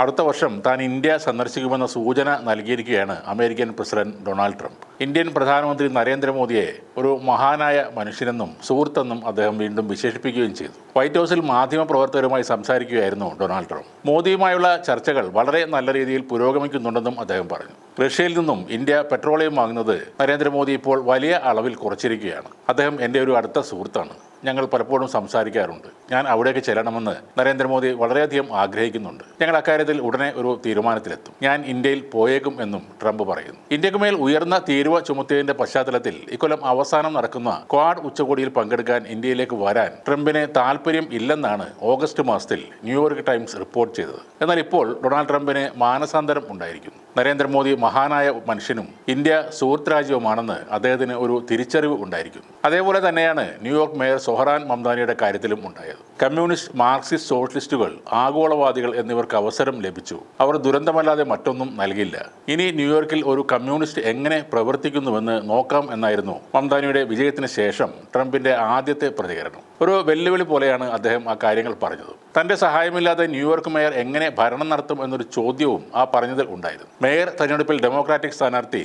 അടുത്ത വർഷം താൻ ഇന്ത്യ സന്ദർശിക്കുമെന്ന സൂചന നൽകിയിരിക്കുകയാണ് American president Donald Trump. Indian പ്രധാനമന്ത്രി നരേന്ദ്രമോദിയെ ഒരു മഹാനായ മനുഷ്യനെന്നും സുഹൃത്തെന്നും അദ്ദേഹം വീണ്ടും വിശേഷിപ്പിക്കുകയും ചെയ്തു. വൈറ്റ് ഹൗസിൽ മാധ്യമപ്രവർത്തകരുമായി സംസാരിക്കുകയായിരുന്നു ഡൊണാൾഡ് ട്രംപ്. മോദിയുമായുള്ള ചർച്ചകൾ വളരെ നല്ല രീതിയിൽ പുരോഗമിക്കുന്നുണ്ടെന്നും അദ്ദേഹം പറഞ്ഞു. റഷ്യയിൽ നിന്നും ഇന്ത്യ പെട്രോളിയം വാങ്ങുന്നത് നരേന്ദ്രമോദി ഇപ്പോൾ വലിയ അളവിൽ കുറച്ചിരിക്കുകയാണ്. അദ്ദേഹം എന്റെ ഒരു അടുത്ത സുഹൃത്താണ്. ഞങ്ങൾ പലപ്പോഴും സംസാരിക്കാറുണ്ട്. ഞാൻ അവിടേക്ക് ചെല്ലണമെന്ന് നരേന്ദ്രമോദി വളരെയധികം ആഗ്രഹിക്കുന്നുണ്ട്. ഞങ്ങൾ അക്കാര്യത്തിൽ ഉടനെ ഒരു തീരുമാനത്തിലെത്തും. ഞാൻ ഇന്ത്യയിൽ പോയേക്കും എന്നും ട്രംപ് പറയുന്നു. ഇന്ത്യയ്ക്ക് മേൽ ഉയർന്ന തീരുവ ചുമത്തിയതിന്റെ പശ്ചാത്തലത്തിൽ ഇക്കൊല്ലം അവസാനം നടക്കുന്ന ക്വാഡ് ഉച്ചകോടിയിൽ പങ്കെടുക്കാൻ ഇന്ത്യയിലേക്ക് വരാൻ ട്രംപിന് താല്പര്യം ഇല്ലെന്നാണ് ഓഗസ്റ്റ് മാസത്തിൽ ന്യൂയോർക്ക് ടൈംസ് റിപ്പോർട്ട് ചെയ്തത്. എന്നാൽ ഇപ്പോൾ ഡൊണാൾഡ് ട്രംപിന് മാനസാന്തരം ഉണ്ടായിരിക്കുന്നു. നരേന്ദ്രമോദി മഹാനായ മനുഷ്യനും ഇന്ത്യ സുഹൃത്ത് രാജ്യവുമാണെന്ന് അദ്ദേഹത്തിന് ഒരു തിരിച്ചറിവ് ഉണ്ടായിരിക്കുന്നു. അതേപോലെ തന്നെയാണ് ന്യൂയോർക്ക് മേയർ സൊഹറാൻ മംദാനിയുടെ കാര്യത്തിലും ഉണ്ടായത്. കമ്മ്യൂണിസ്റ്റ് മാർക്സിസ്റ്റ് സോഷ്യലിസ്റ്റുകൾ ആഗോളവാദികൾ എന്നിവർക്ക് അവസരം ലഭിച്ചു. അവർ ദുരന്തമല്ലാതെ മറ്റൊന്നും നൽകില്ല. ഇനി ന്യൂയോർക്കിൽ ഒരു കമ്മ്യൂണിസ്റ്റ് എങ്ങനെ പ്രവർത്തിക്കുന്നുവെന്ന് നോക്കാം എന്നായിരുന്നു മംതാനിയുടെ വിജയത്തിന് ശേഷം ട്രംപിന്റെ ആദ്യത്തെ പ്രതികരണം. ഒരു വെല്ലുവിളി പോലെയാണ് അദ്ദേഹം ആ കാര്യങ്ങൾ പറഞ്ഞത്. തന്റെ സഹായമില്ലാതെ ന്യൂയോർക്ക് മേയർ എങ്ങനെ ഭരണം നടത്തും എന്നൊരു ചോദ്യവും ആ പറഞ്ഞതിൽ ഉണ്ടായിരുന്നു. മേയർ തെരഞ്ഞെടുപ്പിൽ ഡെമോക്രാറ്റിക് സ്ഥാനാർത്ഥി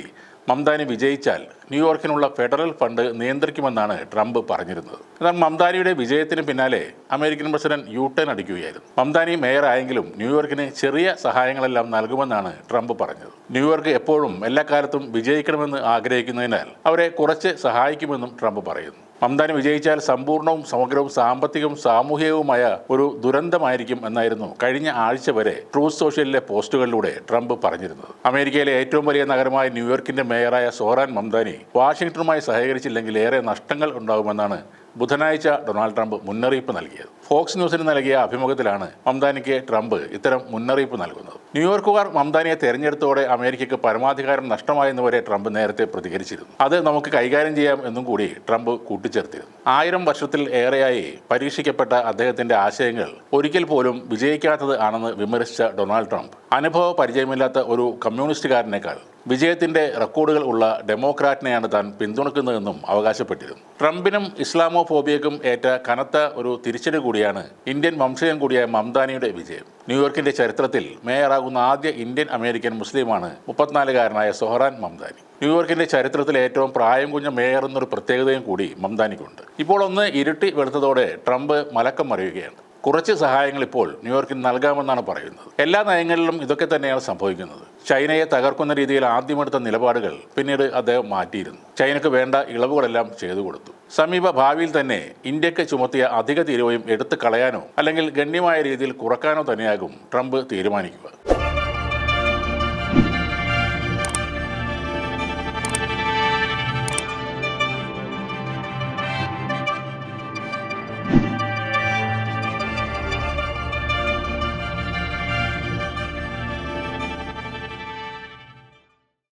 മംദാനി വിജയിച്ചാൽ ന്യൂയോർക്കിനുള്ള ഫെഡറൽ ഫണ്ട് നിയന്ത്രിക്കുമെന്നാണ് ട്രംപ് പറഞ്ഞിരുന്നത്. എന്നാൽ മംദാനിയുടെ വിജയത്തിന് പിന്നാലെ അമേരിക്കൻ പ്രസിഡന്റ് യു ടേൺ അടിക്കുകയായിരുന്നു. മംദാനി മേയർ ആയെങ്കിലും ന്യൂയോർക്കിന് ചെറിയ സഹായങ്ങളെല്ലാം നൽകുമെന്നാണ് ട്രംപ് പറഞ്ഞത്. ന്യൂയോർക്ക് എപ്പോഴും എല്ലാ കാലത്തും വിജയിക്കണമെന്ന് ആഗ്രഹിക്കുന്നതിനാൽ അവരെ കുറച്ച് സഹായിക്കുമെന്നും ട്രംപ് പറയുന്നു. മംദാനി വിജയിച്ചാൽ സമ്പൂർണവും സമഗ്രവും സാമ്പത്തികവും സാമൂഹികവുമായ ഒരു ദുരന്തമായിരിക്കും എന്നായിരുന്നു കഴിഞ്ഞ ആഴ്ച വരെ ട്രൂത്ത് സോഷ്യലിലെ പോസ്റ്റുകളിലൂടെ ട്രംപ് പറഞ്ഞിരുന്നത്. അമേരിക്കയിലെ ഏറ്റവും വലിയ നഗരമായ ന്യൂയോർക്കിന്റെ മേയറായ സോറാൻ മംദാനി വാഷിംഗ്ടണുമായി സഹകരിച്ചില്ലെങ്കിൽ ഏറെ നഷ്ടങ്ങൾ ഉണ്ടാകുമെന്നാണ് ബുധനാഴ്ച ഡൊണാൾഡ് ട്രംപ് മുന്നറിയിപ്പ് നൽകിയത്. ഫോക്സ് ന്യൂസിന് നൽകിയ അഭിമുഖത്തിലാണ് മംദാനിക്ക് ട്രംപ് ഇത്തരം മുന്നറിയിപ്പ് നൽകുന്നത്. ന്യൂയോർക്കുകാർ മംദാനിയെ തെരഞ്ഞെടുത്തോടെ അമേരിക്കയ്ക്ക് പരമാധികാരം നഷ്ടമായെന്ന് വരെ ട്രംപ് നേരത്തെ പ്രതികരിച്ചിരുന്നു. അത് നമുക്ക് കൈകാര്യം ചെയ്യാം എന്നും കൂടി ട്രംപ് കൂട്ടിച്ചേർത്തിരുന്നു. ആയിരം വർഷത്തിൽ ഏറെയായി പരീക്ഷിക്കപ്പെട്ട അദ്ദേഹത്തിന്റെ ആശയങ്ങൾ ഒരിക്കൽ പോലും വിജയിക്കാത്തത് ആണെന്ന് വിമർശിച്ച ഡൊണാൾഡ് ട്രംപ്. അനുഭവ പരിചയമില്ലാത്ത ഒരു കമ്മ്യൂണിസ്റ്റുകാരനേക്കാൾ വിജയത്തിന്റെ റെക്കോർഡുകൾ ഉള്ള ഡെമോക്രാറ്റിനെയാണ് താൻ പിന്തുണക്കുന്നതെന്നും അവകാശപ്പെട്ടിരുന്നു. ട്രംപിനും ഇസ്ലാമോ ഫോബിയക്കും ഏറ്റ കനത്ത ഒരു തിരിച്ചടി കൂടിയാണ് ഇന്ത്യൻ വംശജൻ കൂടിയായ മംദാനിയുടെ വിജയം. ന്യൂയോർക്കിന്റെ ചരിത്രത്തിൽ മേയറാകുന്ന ആദ്യ ഇന്ത്യൻ അമേരിക്കൻ മുസ്ലിമാണ് മുപ്പത്തിനാലുകാരനായ സൊഹറാൻ മംദാനി. ന്യൂയോർക്കിന്റെ ചരിത്രത്തിൽ ഏറ്റവും പ്രായം കുഞ്ഞ മേയർ എന്നൊരു പ്രത്യേകതയും കൂടി മംദാനിക്കുണ്ട്. ഇപ്പോൾ ഒന്ന് ഇരുട്ടി വെളുത്തതോടെ ട്രംപ് മലക്കം മറിയുകയാണ്. കുറച്ച് സഹായങ്ങൾ ഇപ്പോൾ ന്യൂയോർക്കിന് നൽകാമെന്നാണ് പറയുന്നത്. എല്ലാ നയങ്ങളിലും ഇതൊക്കെ തന്നെയാണ് സംഭവിക്കുന്നത്. ചൈനയെ തകർക്കുന്ന രീതിയിൽ ആദ്യമെടുത്ത നിലപാടുകൾ പിന്നീട് അദ്ദേഹം മാറ്റിയിരുന്നു. ചൈനയ്ക്ക് വേണ്ട ഇളവുകളെല്ലാം ചെയ്തു കൊടുത്തു. സമീപ ഭാവിയിൽ തന്നെ ഇന്ത്യയ്ക്ക് ചുമത്തിയ അധിക തീരുവയും എടുത്തു കളയാനോ അല്ലെങ്കിൽ ഗണ്യമായ രീതിയിൽ കുറക്കാനോ തന്നെയാകും ട്രംപ് തീരുമാനിക്കുക.